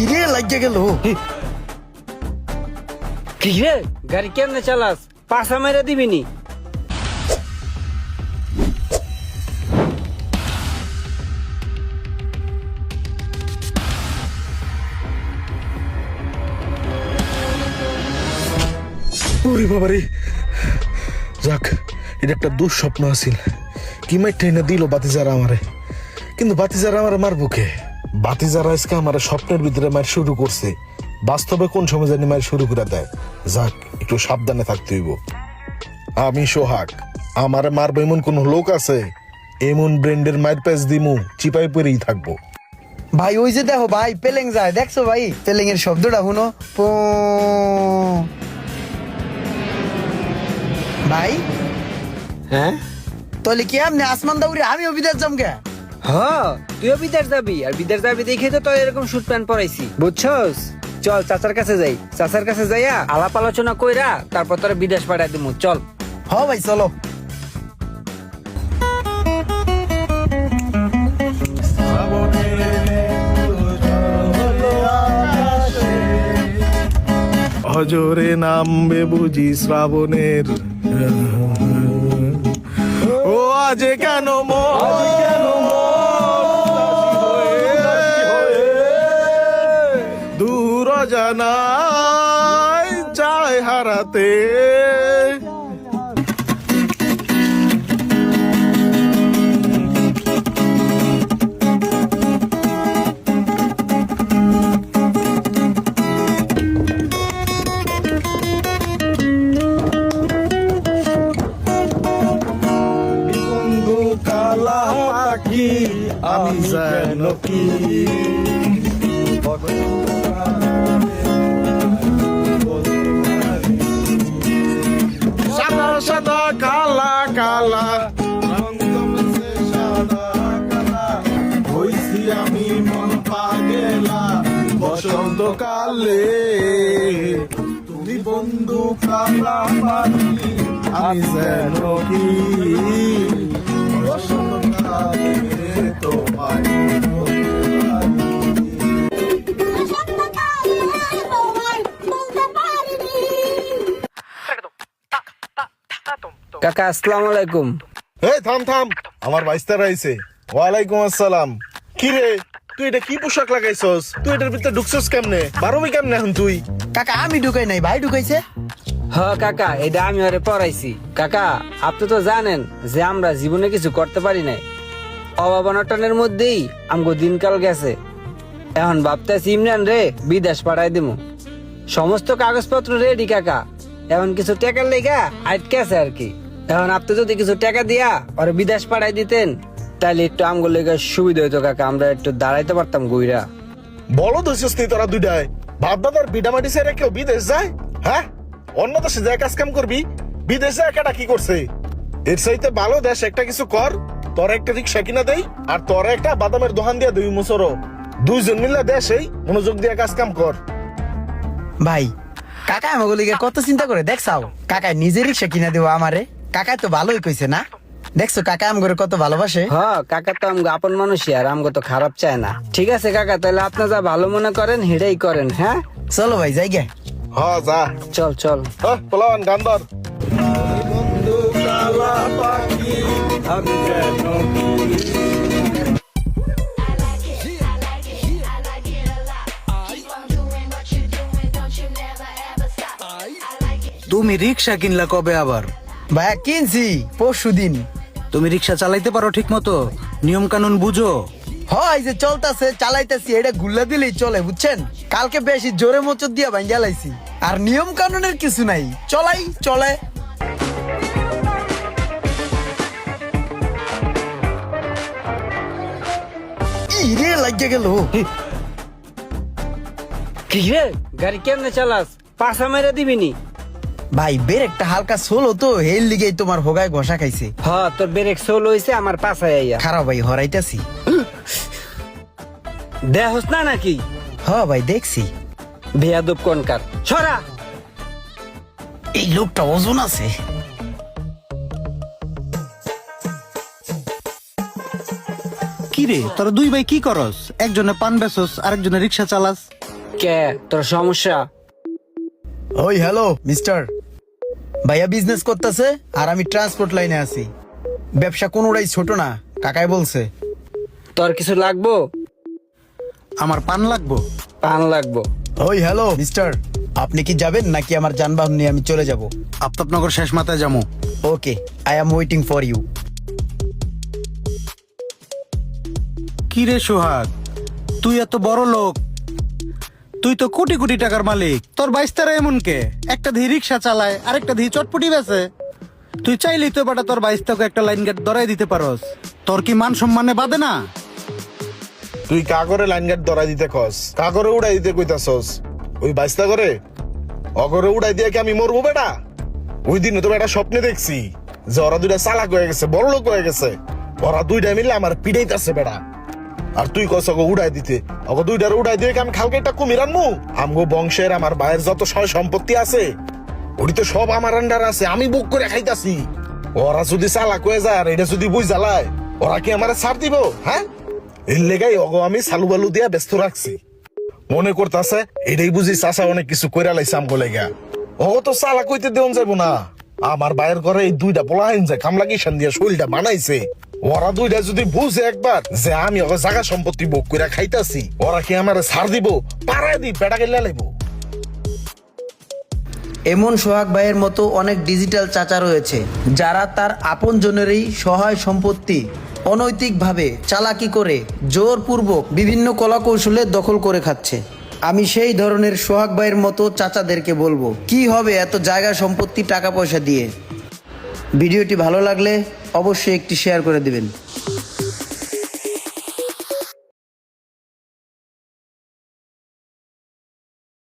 ই রে লাগিয়ে গেল। কি রে গাড়ি কেমনে চালাস? পাশা মেরে দিবি নি। ওরে বাবারে। যাক এটা একটা দুঃস্বপ্ন আছিল। কি মাইট না দিল বাতিজারা আমারে? কিন্তু বাতিজারা আমারে মারবো কে? বাতিজারা আজকে আমার স্বপ্নের ভিতরে মার শুরু করছে। বাস্তবে কোন সময় জানি মার শুরু করে দেয়। যাক একটু সাবধানে থাকতে হইব। আমি সোহাগ আমার মারবো এমন কোন লোক আছে? এমন ব্র্যান্ডের মায়ের প্যাচ দিমু চিপাই পরেই থাকব। ভাই ওই যে দেখো ভাই পেলেং যায়। দেখছ ভাই? পেলেং এর শব্দটা শুনো। পো। ভাই? হ্যাঁ? তাহলে কি আপনি আসমান দাউরি আমিও বিদেশ যাম কে? হ তুইও বিদেশ যাবি আর বিদেশ যাবি দেখে তো তোর এরকম শুট প্যান্ট পরাইছি। বুঝছস? চল চাচার কাছে যাই। চাচার কাছে যাইয়া আলাপ আলোচনা কইরা তারপর তোর বিদেশ পাঠাই দিমু চল। হ ভাই চলো। হজরে নামবে বুঝি শ্রাবণের। ও আজ কেন দূর জানাই চায় হারাতে। আমি যেন কি? আমি মন পাগেলা। বসন্ত কালে তুমি বন্ধু আমি যেন কি? তোমায় কাকা আসসালামু আলাইকুম। এই থাম থাম। আমার বাইস্তা রাইছে ওয়ালাইকুম আসসালাম। কি রে তুই এটা কি পোশাক লাগাইছস? তুই এটার ভিতরে ঢুকছস কেমনে? বারোবি কেমনে এখন তুই? কাকা আমি ঢুকাই নাই ভাই ঢুকাইছে। হ কাকা এটা আমি ওরে পড়াইছি। কাকা আপনি তো জানেন যে আমরা জীবনে কিছু করতে পারি নাই। অভাব অনটনের মধ্যেই আমগো দিনকাল গেছে। এখন ভাবতেছি ইমরান রে বিদেশ পাঠাই দিমু। সমস্ত কাগজপত্র রেডি কাকা। এখন কিছু টাকার লেগা আটকে আছে আর কি। এখন আপনি যদি কিছু টাকা দিয়া ওরে বিদেশ পাঠাই দিতেন তাহলে একটু আমগো লেগে সুবিধা হইতো কাকা আমরা একটু দাঁড়াইতে পারতাম গুইরা। বলো দইছস তুই তোরা দুইটায় বাপ দাদার বিডামাটি ছেড়ে কেউ বিদেশ যায়? হ্যাঁ? অন্য দেশে যায় কাজ কাম করবি? বিদেশে একাটা কি করছে? এর চাইতে ভালো দেশ একটা কিছু কর তোর একটা রিক্সা কিনা দেই আর তোর একটা বাদামের দোকান দিয়ে দুই মুসরো দুইজন মিলে দেশেই মনোযোগ দিয়ে কাজ কাম কর। ভাই কাকা আমাকে লিগে কত চিন্তা করে দেখছাও কাকা নিজে রিক্সা কিনা দেবো আমারে। কাকাই তো ভালোই কইছে না? দেখছ কাকা আমগরে কত ভালোবাসে? হ কাকা তো আমগো আপন মানুষই আর আমগো তো খারাপ চায় না। ঠিক আছে কাকা তাহলে আপনি যা ভালো মনে করেন হেডাই করেন হ্যাঁ? চলো ভাই যাই গে। হ যা। চল চল। হ্যাঁ পোলাওয়ান গান ধর। তুমি রিক্সা কিনলা কবে আবার? ভাইয়া কিনছি পরশু দিন তুমি রিক্সা চালাইতে পারো ঠিক মতো নিয়ম কানুন বুঝো। হয় যে চলতেছে চালাইতেছি এটা গুল্লা দিলেই চলে বুঝছেন? কালকে বেশি জোরে মোচর দিয়া ভাঙ্গা লাইছি। আর নিয়ম কানুনের কিছু নাই চলাই চলে। ই রে লাগিয়ে গেল। কি রে গাড়ি কেমনে চালাস? পাশা মেরে দিবি নি? ভাই বের একটা হালকা সোলো তো হেল লিগেই তোমার হোগায় ঘষা খাইছে। হ তোর ব্রেক সোল হইছে আমার পাশায় আইয়া। খারাপ ভাই হরাইতাছি। দেহস না নাকি? হ ভাই দেখছি। বেয়াদব কোনকার। ছড়া এই লোকটা ওজন আছে। কি রে তোরা দুই ভাই কি করস? একজনে পান বেচস আরেকজনে রিক্সা চালাস। কে? তোর সমস্যা? ওই হ্যালো মিস্টার। ভাইয়া বিজনেস করতেছে আর আমি ট্রান্সপোর্ট লাইনে আছি। ব্যবসা কোনোটাই ছোট না কাকাই বলছে। তোর কিছু লাগবো? আমার পান লাগবো? পান লাগবো। ওই হ্যালো মিস্টার আপনি কি যাবেন নাকি আমার যানবাহন নিয়ে আমি চলে যাব? আফতাবনগর শেষ মাথায় যাব। Okay I am waiting for you কি রে সোহাগ তুই এত বড় লোক। তুই তো কোটি কোটি টাকার মালিক। তোর বাইশ তারা এমন কে একটা ধি রিক্সা চালায়, আরেকটা ধি চটপটি বেছে তুই চাইলেই তো বেটা তোর বাইশ তোকে একটা লাইন গার্ড ধরাই দিতে পারস। তোর কি মান সম্মানে বাদে না? তুই কাগরে লাইন গার্ড ধরাই দিতে কস। কাগরে উড়াই দিতে কইতাছস। ওই বাইস্তা করে অগরে উড়াই দিয়ে কি আমি মরবো বেটা? ওই দিন তো বেটা স্বপ্নে দেখছি। যে ওরা দুইটা চালাক হয়ে গেছে বড় লোক হয়ে গেছে। ওরা দুইটা মিলে আমার পিড়াইতেছে বেটা। আর তুই কস ওকে উড়াই দিতে। ওকে দুইটার উড়াই দিয়ে আমি খালকে একটা কুমির আনমু? আমগো বংশের আমার ভাইয়ের যত সয় সম্পত্তি আছে ওটি তো সব আমার আন্ডার আছে, আমি বুক করে খাইতাছি। ওরা যদি চালাক হয়ে যায় আর এটা যদি বুঝ জ্বালায়, ওরা কি আমার ছাড় দিব হ্যাঁ? এর লেগাই অগো আমি সালু বালু দিয়া ব্যস্ত রাখছি। মনে করতাছে, এটাই বুঝি চাষা অনেক কিছু কইরা লাইছে আমগো লেগা। ও তো চালা কইতে দেন যাব না। আমার বাইরের ঘরে এই দুইটা পোলাহাইন যে কামলা কিষান দিয়া শরীরটা বানাইছে। ওরা দুইটা যদি বুঝে একবার যে আমি ওকে জায়গা সম্পত্তি বুক করে খাইতাছি, ওরা কি আমার ছাড় দিব? পাড়ায় দি, পেটা গেলে লাইব। এমন সোহাগ ভাইয়ের মতো অনেক ডিজিটাল চাচা রয়েছে, যারা তার আপনজনেরই সহায় সম্পত্তি অনৈতিকভাবে চালাকি করে জোরপূর্বক বিভিন্ন কলাকৌশলে দখল করে খাচ্ছে। আমি সেই ধরনের সোহাগ ভাইয়ের মতো চাচাদেরকে বলব, কি হবে এত জায়গা সম্পত্তি টাকা পয়সা দিয়ে? ভিডিওটি ভালো লাগলে অবশ্যই একটি শেয়ার করে দিবেন।